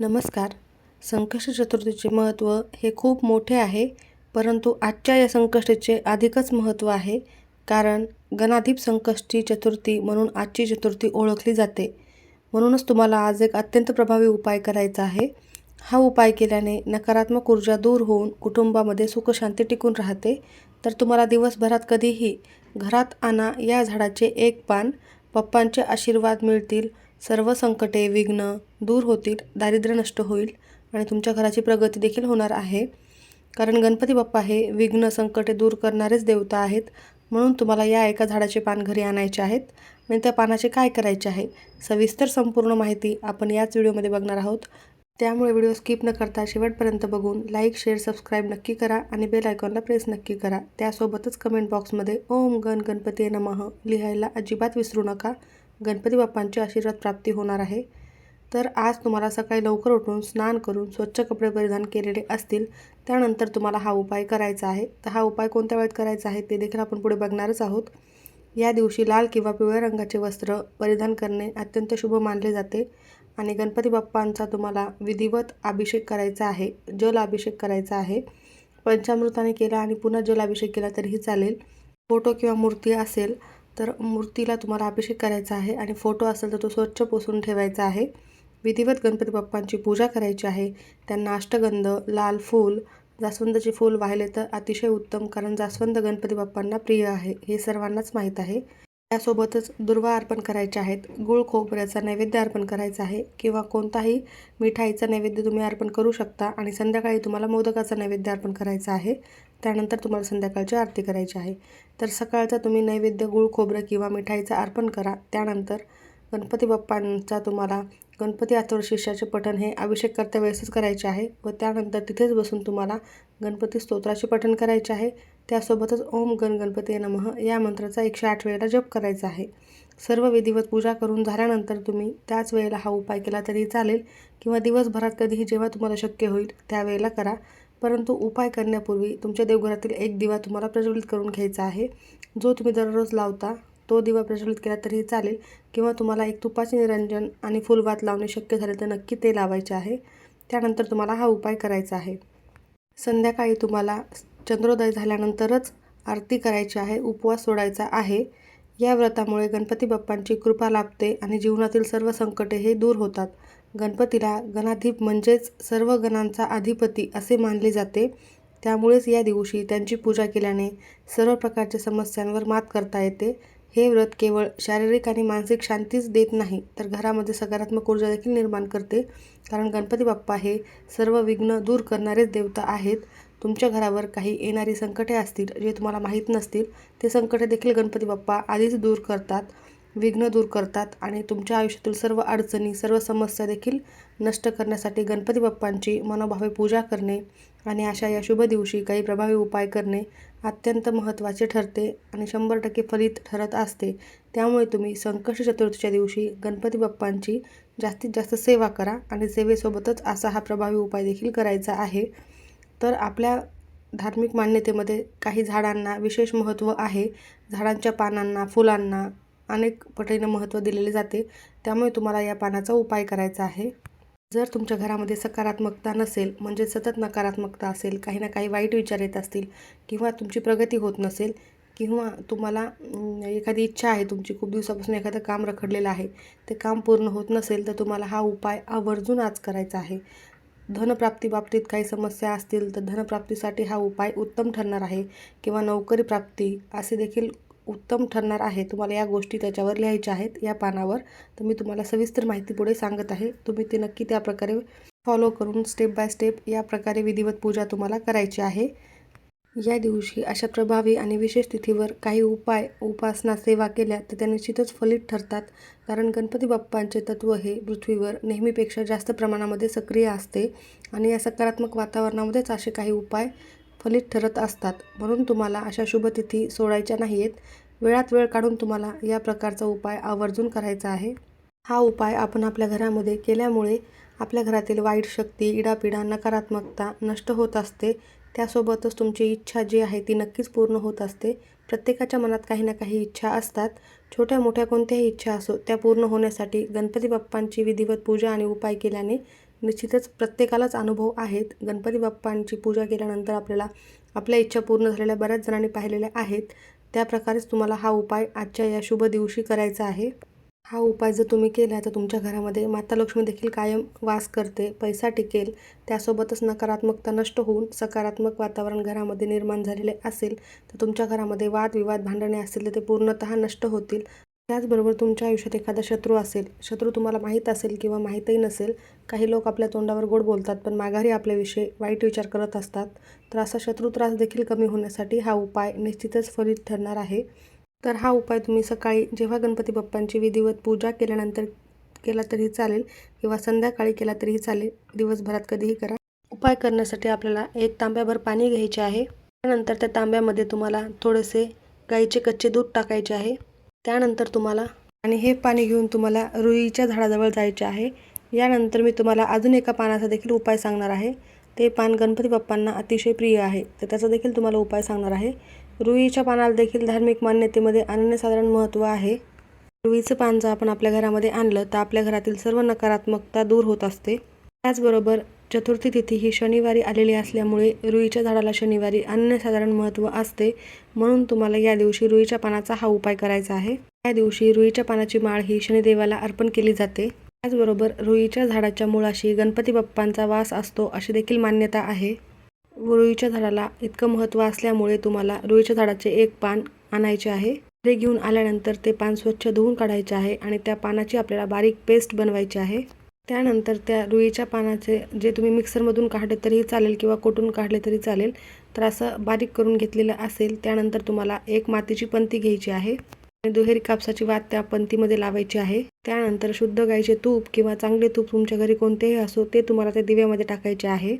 नमस्कार. संकष्ट चतुर्थीचे महत्त्व हे खूप मोठे आहे परंतु आजच्या या संकष्टीचे अधिकच महत्त्व आहे कारण गणाधीप संकष्टी चतुर्थी म्हणून आजची चतुर्थी ओळखली जाते. म्हणूनच तुम्हाला आज एक अत्यंत प्रभावी उपाय करायचा आहे. हा उपाय केल्याने नकारात्मक ऊर्जा दूर होऊन कुटुंबामध्ये सुखशांती टिकून राहते. तर तुम्हाला दिवसभरात कधीही घरात आणा या झाडाचे एक पान पप्पांचे आशीर्वाद मिळतील सर्व संकटे विघ्न दूर होतील दारिद्र्य नष्ट होईल आणि तुमच्या घराची प्रगती देखील होणार आहे. कारण गणपती बाप्पा हे विघ्न संकटे दूर करणारेच देवता आहेत. म्हणून तुम्हाला या एका झाडाचे पान घरी आणायचे आहेत. आणि त्या पानाचे काय करायचे आहे? सविस्तर संपूर्ण माहिती आपण याच व्हिडिओमध्ये बघणार आहोत. त्यामुळे व्हिडिओ स्किप न करता शेवटपर्यंत बघून लाईक शेअर सबस्क्राईब नक्की करा आणि बेल आयकॉनला प्रेस नक्की करा. त्यासोबतच कमेंट बॉक्समध्ये ओम गण गणपती नमः लिहायला अजिबात विसरू नका. गणपती बाप्पांची आशीर्वाद प्राप्ती होणार आहे. तर आज तुम्हाला सकाळी लवकर उठून स्नान करून स्वच्छ कपडे परिधान केलेले असतील त्यानंतर तुम्हाला हा उपाय करायचा आहे. तर हा उपाय कोणत्या वेळेत करायचा आहे ते देखील आपण पुढे बघणारच आहोत. या दिवशी लाल किंवा पिवळ्या रंगाचे वस्त्र परिधान करणे अत्यंत शुभ मानले जाते आणि गणपती बाप्पांचा तुम्हाला विधिवत अभिषेक करायचा आहे जल अभिषेक करायचा आहे. पंचामृताने केला आणि पुन्हा जल अभिषेक केला तरीही चालेल. फोटो किंवा मूर्ती असेल तर मूर्तीला तुम्हाला अभिषेक करायचा आहे आणि फोटो असेल तर तो स्वच्छ पुसून ठेवायचा आहे. विधिवत गणपती बाप्पांची पूजा करायची आहे. त्यांना अष्टगंध लाल फूल जास्वंदाचे फूल वाहिले तर अतिशय उत्तम कारण जास्वंद गणपती बाप्पांना प्रिय आहे. हे सर्वांनाच माहीत आहे. त्यासोबतच दुर्वा अर्पण करायचे आहेत. गुळ खोबऱ्याचा नैवेद्य अर्पण करायचा आहे किंवा कोणताही मिठाईचा नैवेद्य तुम्ही अर्पण करू शकता आणि संध्याकाळी तुम्हाला मोदकाचा नैवेद्य अर्पण करायचा आहे. त्यानंतर तुम्हाला संध्याकाळची आरती करायची आहे. तर सकाळचा तुम्ही नैवेद्य गुळ खोबरं किंवा मिठाईचं अर्पण करा. त्यानंतर गणपती बाप्पांचा तुम्हाला गणपती अथर्वशीर्षाचे पठण हे अभिषेक करता वेळेसच करायचे आहे व त्यानंतर तिथेच बसून तुम्हाला गणपती स्तोत्राचे पठण करायचे आहे. त्यासोबतच ओम गण गणपती नमः या मंत्राचा एकशे आठ वेळेला जप करायचा आहे. सर्व विधिवत पूजा करून झाल्यानंतर तुम्ही त्याच वेळेला हा उपाय केला तरी चालेल किंवा दिवसभरात कधीही जेव्हा तुम्हाला शक्य होईल त्यावेळेला करा. परंतु उपाय करण्यापूर्वी तुमच्या देवघरातील एक दिवा तुम्हाला प्रज्वलित करून घ्यायचा आहे. जो तुम्ही दररोज लावता तो दिवा प्रज्वलित केला तरीही चालेल किंवा तुम्हाला एक तुपाचे निरंजन आणि फुलवात लावणे शक्य झाले तर नक्की ते लावायचे आहे. त्यानंतर तुम्हाला हा उपाय करायचा आहे. संध्याकाळी तुम्हाला चंद्रोदय झाल्यानंतरच आरती करायची आहे उपवास सोडायचा आहे. या व्रतामुळे गणपती बाप्पांची कृपा लाभते आणि जीवनातील सर्व संकटे हे दूर होतात. गणपतीला गणाधीप म्हणजेच सर्व गणांचा अधिपती असे मानले जाते. त्यामुळेच या दिवशी त्यांची पूजा केल्याने सर्व प्रकारच्या समस्यांवर मात करता येते. हे व्रत केवळ शारीरिक आणि मानसिक शांतीच देत नाही तर घरामध्ये सकारात्मक ऊर्जा देखील निर्माण करते. कारण गणपती बाप्पा हे सर्व विघ्न दूर करणारेच देवता आहेत. तुमच्या घरावर काही येणारी संकटे असतील जे तुम्हाला माहीत नसतील ते संकटे देखील गणपती बाप्पा आधीच दूर करतात विघ्न दूर करतात आणि तुमच्या आयुष्यातील सर्व अडचणी सर्व समस्या देखील नष्ट करण्यासाठी गणपती बाप्पांची मनोभावे पूजा करणे आणि अशा या शुभ दिवशी काही प्रभावी उपाय करणे अत्यंत महत्त्वाचे ठरते आणि शंभर टक्के फलित ठरत असते. त्यामुळे तुम्ही संकष्ट चतुर्थीच्या दिवशी गणपती बाप्पांची जास्तीत जास्त सेवा करा आणि सेवेसोबतच असा हा प्रभावी उपाय देखील करायचा आहे. तर आपल्या धार्मिक मान्यतेमध्ये काही झाडांना विशेष महत्त्व आहे. झाडांच्या पानांना फुलांना अनेक पटीनं महत्त्व दिलेले जाते. त्यामुळे तुम्हाला या पानाचा उपाय करायचा आहे. जर तुमच्या घरामध्ये सकारात्मकता नसेल म्हणजे सतत नकारात्मकता असेल काही ना काही वाईट विचार येत असतील किंवा तुमची प्रगती होत नसेल किंवा तुम्हाला एखादी इच्छा आहे तुमची खूप दिवसापासून एखादं काम रखडलेलं आहे ते काम पूर्ण होत नसेल तर तुम्हाला हा उपाय आवर्जून आज करायचा आहे. धनप्राप्तीबाबतीत काही समस्या असतील तर धनप्राप्तीसाठी हा उपाय उत्तम ठरणार आहे किंवा नोकरी प्राप्ती असे देखील उत्तम ठरणार आहे. तुम्हाला या गोष्टी त्याच्यावर लिहायच्या आहेत या पानावर. तर मी तुम्हाला सविस्तर माहिती पुढे सांगत आहे. तुम्ही ते नक्की त्या प्रकारे फॉलो करून स्टेप बाय स्टेप या प्रकारे विधिवत पूजा तुम्हाला करायची आहे. या दिवशी अशा प्रभावी आणि विशेष तिथीवर काही उपाय उपासना सेवा केल्या तर त्या निश्चितच फलित ठरतात. कारण गणपती बाप्पांचे तत्त्व हे पृथ्वीवर नेहमीपेक्षा जास्त प्रमाणामध्ये सक्रिय असते आणि या सकारात्मक वातावरणामध्येच असे काही उपाय फलित ठरत असतात. म्हणून तुम्हाला अशा शुभतिथी सोडायच्या नाही आहेत वेळात वेळ काढून तुम्हाला या प्रकारचा उपाय आवर्जून करायचा आहे. हा उपाय आपण आपल्या घरामध्ये केल्यामुळे आपल्या घरातील वाईट शक्ती इडापिडा नकारात्मकता नष्ट होत असते. त्यासोबतच तुमची इच्छा जी आहे ती नक्कीच पूर्ण होत असते. प्रत्येकाच्या मनात काही ना काही इच्छा असतात. छोट्या मोठ्या कोणत्याही इच्छा असो त्या पूर्ण होण्यासाठी गणपती बाप्पांची विधिवत पूजा आणि उपाय केल्याने निश्चितच प्रत्येकालाच अनुभव आहेत. गणपती बाप्पांची पूजा केल्यानंतर आपल्याला आपल्या इच्छा पूर्ण झालेल्या बऱ्याच जणांनी पाहिलेल्या आहेत. त्याप्रकारेच तुम्हाला हा उपाय आजच्या या शुभ दिवशी करायचा आहे. हा उपाय जर तुम्ही केला तर तुमच्या घरामध्ये माता लक्ष्मी देखील कायम वास करते पैसा टिकेल त्यासोबतच नकारात्मकता नष्ट होऊन सकारात्मक वातावरण घरामध्ये निर्माण झालेले असेल तर तुमच्या घरामध्ये वादविवाद भांडणे असतील तर ते पूर्णतः नष्ट होतील. त्याचबरोबर तुमच्या आयुष्यात एखादा शत्रू असेल शत्रू तुम्हाला माहीत असेल किंवा माहीतही नसेल काही लोक आपल्या तोंडावर गोड बोलतात पण माघारी आपल्याविषयी वाईट विचार करत असतात तर असा शत्रू त्रास देखील कमी होण्यासाठी हा उपाय निश्चितच फलित ठरणार आहे. तर हा उपाय तुम्ही सकाळी जेव्हा गणपती बाप्पांची विधिवत पूजा केल्यानंतर केला तरीही चालेल किंवा संध्याकाळी केला तरीही चालेल. दिवसभरात कधीही करा. उपाय करण्यासाठी आपल्याला एक तांब्याभर पाणी घ्यायचे आहे. त्यानंतर त्या तांब्यामध्ये तुम्हाला थोडेसे गाईचे कच्चे दूध टाकायचे आहे. त्यानंतर तुम्हाला आणि हे पाणी घेऊन तुम्हाला रुईच्या झाडाजवळ जायचे आहे. यानंतर मी तुम्हाला अजून एका पानाचा देखील उपाय सांगणार आहे. ते पान गणपती बाप्पांना अतिशय प्रिय आहे. तर त्याचा देखील तुम्हाला उपाय सांगणार आहे. रुईच्या पानाला देखील धार्मिक मान्यतेमध्ये अनन्यसाधारण महत्त्व आहे. रुईचं पान जर आपण आपल्या घरामध्ये आणलं तर आपल्या घरातील सर्व नकारात्मकता दूर होत असते. त्याचबरोबर चतुर्थी तिथी ही शनिवारी आलेली असल्यामुळे रुईच्या झाडाला शनिवारी अनन्यसाधारण महत्त्व असते. म्हणून तुम्हाला या दिवशी रुईच्या पानाचा हा उपाय करायचा आहे. या दिवशी रुईच्या पानाची माळ ही शनिदेवाला अर्पण केली जाते. त्याचबरोबर रुईच्या झाडाच्या मुळाशी गणपती बाप्पांचा वास असतो अशी देखील मान्यता आहे. रुईच्या झाडाला इतकं महत्त्व असल्यामुळे तुम्हाला रुईच्या झाडाचे एक पान आणायचे आहे. ते घेऊन आल्यानंतर ते पान स्वच्छ धुवून काढायचे आहे आणि त्या पानाची आपल्याला बारीक पेस्ट बनवायची आहे. त्यानंतर त्या रुईच्या पानाचे जे तुम्ही मिक्सरमधून काढले तरीही चालेल किंवा कोटून काढले तरी चालेल तर असं बारीक करून घेतलेलं असेल त्यानंतर तुम्हाला एक मातीची पंती घ्यायची आहे आणि दुहेरी कापसाची वात त्या पंतीमध्ये लावायची आहे. त्यानंतर शुद्ध गाईचे तूप किंवा चांगले तूप तुमच्या घरी कोणतेही असो ते तुम्हाला त्या दिव्यामध्ये टाकायचे आहे.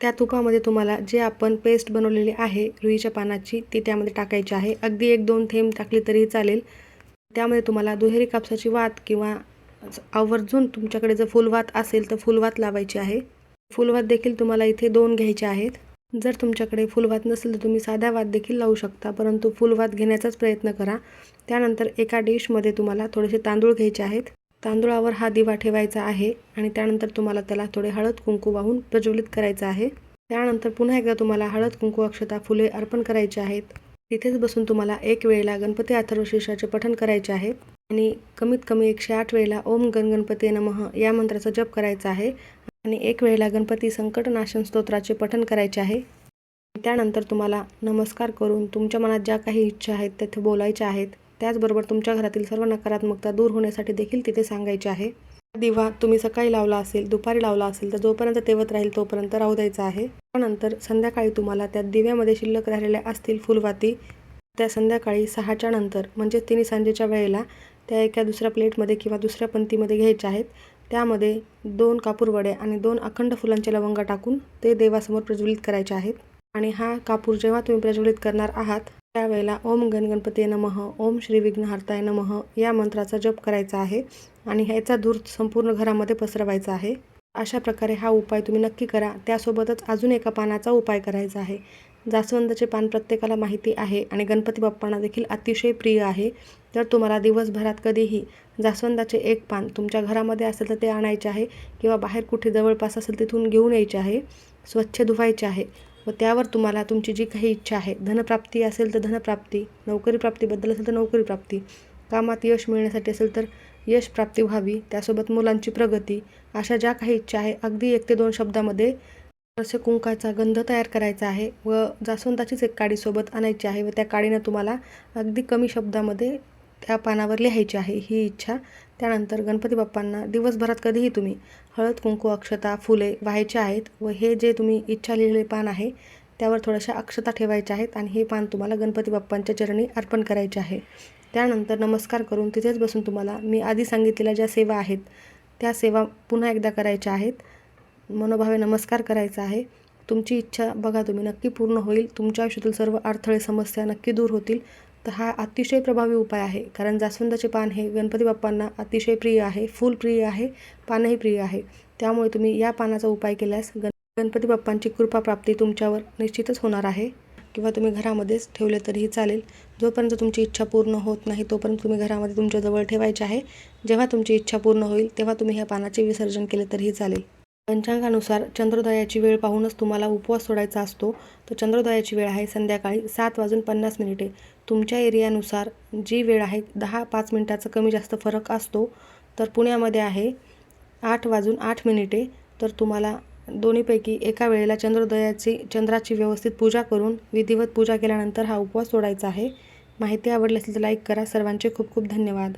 त्या तुपामध्ये तुम्हाला जे आपण पेस्ट बनवलेली आहे रुईच्या पानाची ती त्यामध्ये टाकायची आहे. अगदी एक दोन थेंब टाकली तरीही चालेल. त्यामध्ये तुम्हाला दुहेरी कापसाची वात किंवा आवर्जून तुमच्याकडे जर फुलवात असेल तर फुलवात लावायची आहे. फुलवात देखील तुम्हाला इथे दोन घ्यायचे आहेत. जर तुमच्याकडे फुलवात नसेल तर तुम्ही साध्या वात देखील लावू शकता परंतु फुलवात घेण्याचाच प्रयत्न करा. त्यानंतर एका डिशमध्ये तुम्हाला थोडेसे तांदूळ घ्यायचे आहेत. तांदूळावर हा दिवा ठेवायचा आहे आणि त्यानंतर तुम्हाला त्याला थोडे हळद कुंकू वाहून प्रज्वलित करायचं आहे. त्यानंतर पुन्हा एकदा तुम्हाला हळद कुंकू अक्षता फुले अर्पण करायचे आहेत. तिथेच बसून तुम्हाला एक वेळेला गणपती अथर्वशीर्षाचे पठण करायचे आहे आणि कमीत कमी एकशे आठ वेळेला ओम गण गणपती नमः या मंत्राचा जप करायचा आहे आणि एक वेळेला गणपती संकटनाशन स्तोत्राचे पठण करायचे आहे. त्यानंतर तुम्हाला नमस्कार करून तुमच्या मनात ज्या काही इच्छा आहेत तेथे बोलायच्या आहेत. त्याचबरोबर तुमच्या घरातील सर्व नकारात्मकता दूर होण्यासाठी देखील तिथे सांगायचे आहे. दिवा तुम्ही सकाळी लावला असेल दुपारी लावला असेल तर जोपर्यंत तेवत राहील तोपर्यंत राहू द्यायचा आहे. त्यानंतर संध्याकाळी तुम्हाला त्या दिव्यामध्ये शिल्लक राहिलेल्या असतील फुलवाती त्या संध्याकाळी सहाच्या नंतर म्हणजे तिन्ही सांजेच्या वेळेला त्या एका दुसऱ्या प्लेटमध्ये किंवा दुसऱ्या पंथीमध्ये घ्यायच्या आहेत. त्यामध्ये दोन कापूरवडे आणि दोन अखंड फुलांचे लवंग टाकून ते देवासमोर प्रज्वलित करायचे आहेत. आणि हा कापूर जेव्हा तुम्ही प्रज्वलित करणार आहात त्यावेळेला ओम गण गणपती नमः ओम श्री विघ्नहर्ताय नमः या मंत्राचा जप करायचा आहे आणि ह्याचा धूर संपूर्ण घरामध्ये पसरवायचा आहे. अशा प्रकारे हा उपाय तुम्ही नक्की करा. त्यासोबतच अजून एका पानाचा उपाय करायचा आहे. जास्वंदाचे पान प्रत्येकाला माहिती आहे आणि गणपती बाप्पांना देखील अतिशय प्रिय आहे. तर तुम्हाला दिवसभरात कधीही जास्वंदाचे एक पान तुमच्या घरामध्ये असेल तर ते आणायचे आहे किंवा बाहेर कुठे जवळपास असेल तिथून घेऊन यायचे आहे. स्वच्छ धुवायचे आहे. व त्यावर तुम्हाला तुमची जी काही इच्छा आहे धनप्राप्ती असेल तर धनप्राप्ती नोकरी प्राप्तीबद्दल असेल तर नोकरी प्राप्ती कामात यश मिळण्यासाठी असेल तर यश प्राप्ती व्हावी त्यासोबत मुलांची प्रगती अशा ज्या काही इच्छा आहे अगदी एक ते दोन शब्दामध्ये असे कुंकाचा गंध तयार करायचा आहे व जास्वंदाचीच एक काडीसोबत आणायची आहे व त्या काडीनं तुम्हाला अगदी कमी शब्दामध्ये त्या पानावर लिहायची आहे ही इच्छा. त्यानंतर गणपती बाप्पांना दिवसभरात कधीही तुम्ही हळद कुंकू अक्षता फुले व्हायचे आहेत व हे जे तुम्ही इच्छा लिहिलेले पान आहे त्यावर थोड्याशा अक्षता ठेवायच्या आहेत आणि हे पान तुम्हाला गणपती बाप्पांच्या चरणी अर्पण करायचे आहे. त्यानंतर नमस्कार करून तिथेच बसून तुम्हाला मी आधी सांगितलेल्या ज्या सेवा आहेत त्या सेवा पुन्हा एकदा करायच्या आहेत. मनोभावे नमस्कार करायचा आहे. तुमची इच्छा बघा तुम्ही नक्की पूर्ण होईल. तुमच्या आयुष्यातील सर्व अडथळे समस्या नक्की दूर होतील. तर हा अतिशय प्रभावी उपाय आहे. कारण जास्वंदाचे पान हे गणपती बाप्पांना अतिशय प्रिय आहे फूल प्रिय आहे पानही प्रिय आहे. त्यामुळे तुम्ही या पानाचा उपाय केल्यास गण गणपती बाप्पांची कृपा प्राप्ती तुमच्यावर निश्चितच होणार आहे. किंवा तुम्ही घरामध्येच ठेवले तरीही चालेल. जोपर्यंत तुमची इच्छा पूर्ण होत नाही तोपर्यंत तुम्ही घरामध्ये तुमच्याजवळ ठेवायचे आहे. जेव्हा तुमची इच्छा पूर्ण होईल तेव्हा तुम्ही ह्या पानाचे विसर्जन केले तरीही चालेल. पंचांगानुसार चंद्रोदयाची वेळ पाहूनच तुम्हाला उपवास सोडायचा असतो. तर चंद्रोदयाची वेळ आहे संध्याकाळी सात वाजून पन्नास मिनिटे. तुमच्या एरियानुसार जी वेळ आहे दहा पाच मिनिटाचा कमी जास्त फरक असतो. तर पुण्यामध्ये आहे आठ वाजून आठ मिनिटे. तर तुम्हाला दोन्हीपैकी एका वेळेला चंद्रोदयाची चंद्राची व्यवस्थित पूजा करून विधिवत पूजा केल्यानंतर हा उपवास सोडायचा आहे. माहिती आवडली असेल तर लाईक करा. सर्वांचे खूप खूप धन्यवाद.